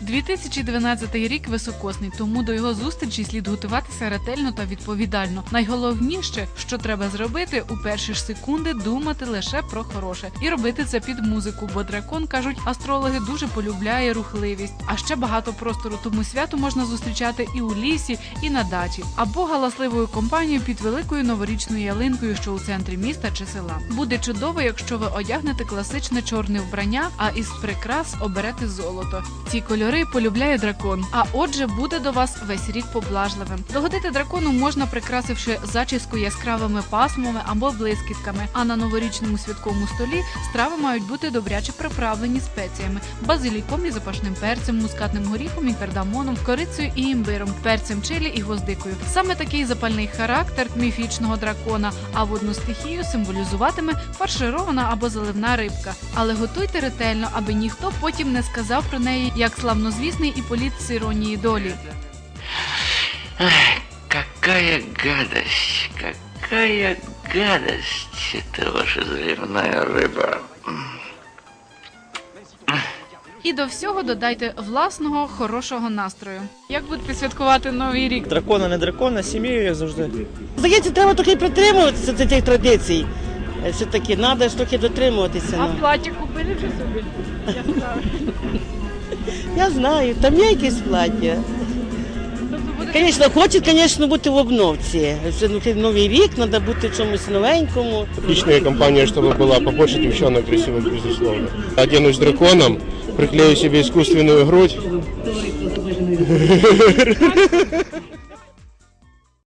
2012 рік високосний, тому до його зустрічі слід готуватися ретельно та відповідально. Найголовніше, що треба зробити, у перші ж секунди думати лише про хороше і робити це під музику, бо дракон кажуть, астрологи дуже полюбляє рухливість. А ще багато простору тому святу можна зустрічати і у лісі, і на дачі, або галасливою компанією під великою новорічною ялинкою, що у центрі міста чи села. Буде чудово, якщо ви одягнете класичне чорне вбрання, а із прикрас оберете золото. Ці кольори полюбляє дракон. А отже, буде до вас весь рік поблажливим. Догодити дракону можна прикрасивши зачіску яскравими пасмами або блискітками. А на новорічному святковому столі страви мають бути добряче приправлені спеціями, базиліком і запашним перцем, мускатним горіхом і кардамоном, корицею і імбиром, перцем чилі і гвоздикою. Саме такий запальний характер міфічного дракона, а водну стихію символізуватиме фарширована або заливна рибка. Але готуйте ретельно, аби ніхто потім не сказав про неї як славнозвісний і політ з іронії долі. Какая гадость, какая гадость это ваша заливная рыба. І до всього додайте власного хорошого настрою. Як будете святкувати новий рік? Дракона, не дракона, сім'єю, як завжди. Здається, треба трохи притримуватися цих цих традицій. Е, Все-таки треба ж трохи дотримуватися. А ну. купили вже собі? Я знаю, там є якесь плаття. Тобто будете Звісно, хочуть, звісно, бути в обновці. Це ну, Новий рік, треба бути в чомусь новенькому. Отличная компания, чтобы была побольше девчонок красивых, безусловно. Оденусь драконом, приклею себе искусственную грудь.